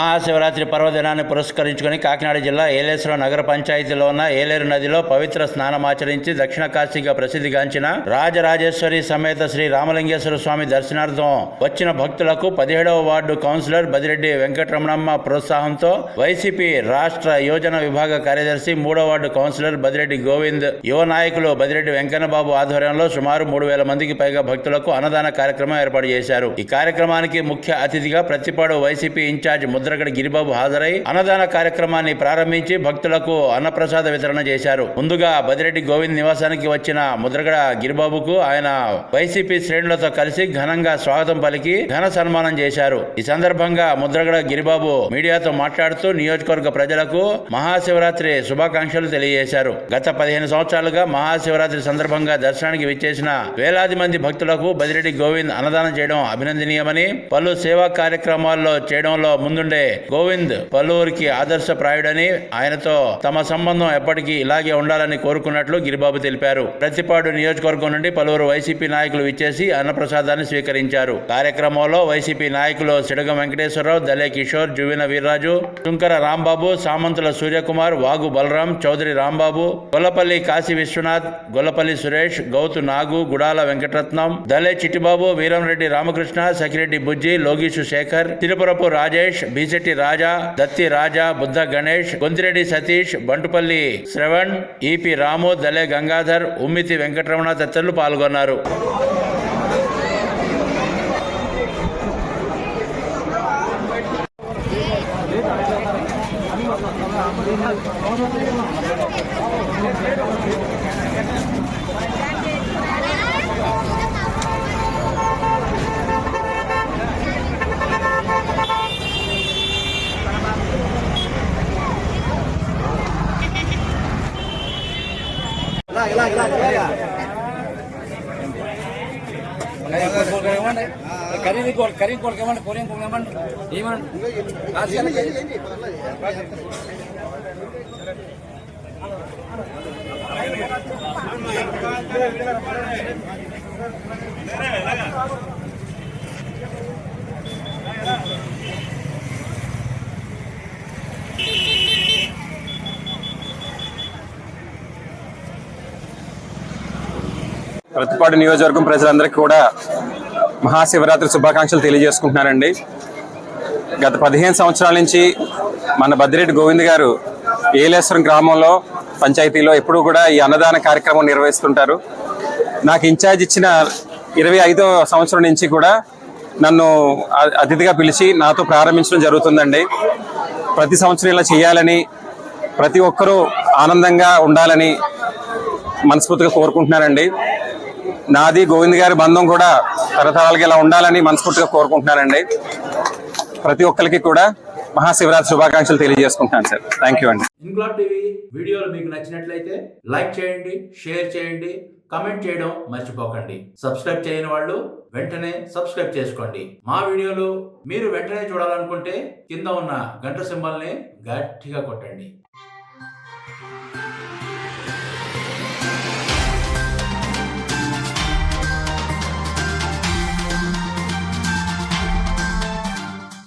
మహాశివరాత్రి పర్వదినాన్ని పురస్కరించుకొని కాకినాడ జిల్లా ఏలేశ్వరం నగర పంచాయతీలో ఉన్న ఏలేరు నదిలో పవిత్ర స్నానమాచరించి దక్షిణ కాశీగా ప్రసిద్ధిగాంచిన రాజరాజేశ్వరి సమేత శ్రీ రామలింగేశ్వర స్వామి దర్శనార్థం వచ్చిన భక్తులకు పదిహేడవ వార్డు కౌన్సిలర్ బదిరెడ్డి వెంకటరమణమ్మ ప్రోత్సాహంతో వైసీపీ రాష్ట్ర యోజన విభాగ కార్యదర్శి మూడో వార్డు కౌన్సిలర్ బదిరెడ్డి గోవింద్ యువ నాయకులు బదిరెడ్డి వెంకన్నబాబు ఆధ్వర్యంలో సుమారు మూడు వేల మందికి పైగా భక్తులకు అన్నదాన కార్యక్రమం ఏర్పాటు చేశారు. ఈ కార్యక్రమానికి ముఖ్య అతిథిగా ప్రతిపాడు వైసీపీ ఇన్ఛార్జ్ ముద్రగడ గిరిబాబు హాజరై అన్నదాన కార్యక్రమాన్ని ప్రారంభించి భక్తులకు అన్నప్రసాద వితరణ చేశారు. ముందుగా బదిరెడ్డి గోవింద్ నివాసానికి వచ్చిన ముద్రగడ గిరిబాబుకు ఆయన వైసీపీ శ్రేణులతో కలిసి ఘనంగా స్వాగతం పలికి ఘన సన్మానం చేశారు. ఈ సందర్భంగా ముద్రగడ గిరిబాబు మీడియాతో మాట్లాడుతూ నియోజకవర్గ ప్రజలకు మహాశివరాత్రి శుభాకాంక్షలు తెలియజేశారు. గత పదిహేను సంవత్సరాలుగా మహాశివరాత్రి సందర్భంగా దర్శనానికి విచ్చేసిన వేలాది మంది భక్తులకు బదిరెడ్డి గోవింద్ అన్నదానం చేయడం అభినందనీయమని పలు సేవా కార్యక్రమాల్లో చేయడంలో ముందుండే సరే గోవింద్ పలువురికి ఆదర్శప్రాయుడని ఆయనతో తమ సంబంధం ఎప్పటికీ ఇలాగే ఉండాలని కోరుకున్నట్లు గిరిబాబు తెలిపారు. ప్రతిపాడు నియోజకవర్గం నుండి పలువురు వైసీపీ నాయకులు విచ్చేసి అన్నప్రసాదాన్ని స్వీకరించారు. కార్యక్రమంలో వైసీపీ నాయకులు సిడగం వెంకటేశ్వరరావు దలే కిషోర్ జువిన వీర్రాజు తుంకర రాంబాబు సామంతుల సూర్యకుమార్ వాగు బలరాం చౌదరి రాంబాబు గొల్లపల్లి కాశీ విశ్వనాథ్ గొల్లపల్లి సురేష్ గౌతు నాగు గుడాల వెంకటరత్నం దలే చిట్టిబాబు వీరంరెడ్డి రామకృష్ణ సఖిరెడ్డి బుజ్జి లోగీషు శేఖర్ తిరుపురపు రాజేష్ బీసెట్టి రాజా దత్తి రాజా బుద్ధ గణేష్ గొంతిరెడ్డి సతీష్ బంటుపల్లి శ్రవణ్ ఈపి రాము దలే గంగాధర్ ఉమ్మితి వెంకటరమణ తదితరులు పాల్గొన్నారు. ఖరీదు కోడి ఖరీదు కోడికి ఏమండి పొలం కోడికి ఏమండి ఏమండి రాజకీయాలు ఖరీదు. ప్రతిపాడు నియోజకవర్గం ప్రజలందరికీ కూడా మహాశివరాత్రి శుభాకాంక్షలు తెలియజేసుకుంటున్నారండి గత పదిహేను సంవత్సరాల నుంచి మన బద్దిరెడ్డి గోవింద్ గారు ఏలేశ్వరం గ్రామంలో పంచాయతీలో ఎప్పుడూ కూడా ఈ అన్నదాన కార్యక్రమం నిర్వహిస్తుంటారు. నాకు ఇన్ఛార్జ్ ఇచ్చిన ఇరవై ఐదో సంవత్సరం నుంచి కూడా నన్ను అతిథిగా పిలిచి నాతో ప్రారంభించడం జరుగుతుందండి. ప్రతి సంవత్సరం ఇలా చేయాలని ప్రతి ఒక్కరూ ఆనందంగా ఉండాలని మనస్ఫూర్తిగా కోరుకుంటున్నానండి. నాది గోవింద్ గారి బంధం కూడా తరతరాలకి ఇలా ఉండాలని మనస్ఫూర్తిగా కోరుకుంటున్నానండి. ప్రతి ఒక్కరికి కూడా మహాశివరాత్రి శుభాకాంక్షలు తెలియజేసుకుంటున్నాను సార్. థ్యాంక్ యూ అండి. ఇంక్లాబ్ టీవీ వీడియోలు మీకు నచ్చినట్లయితే లైక్ చేయండి షేర్ చేయండి కమెంట్ చేయడం మర్చిపోకండి. సబ్స్క్రైబ్ చేయని వాళ్ళు వెంటనే సబ్స్క్రైబ్ చేసుకోండి. మా వీడియోలు మీరు వెంటనే చూడాలనుకుంటే కింద ఉన్న గంట సింబల్ని గట్టిగా కొట్టండి.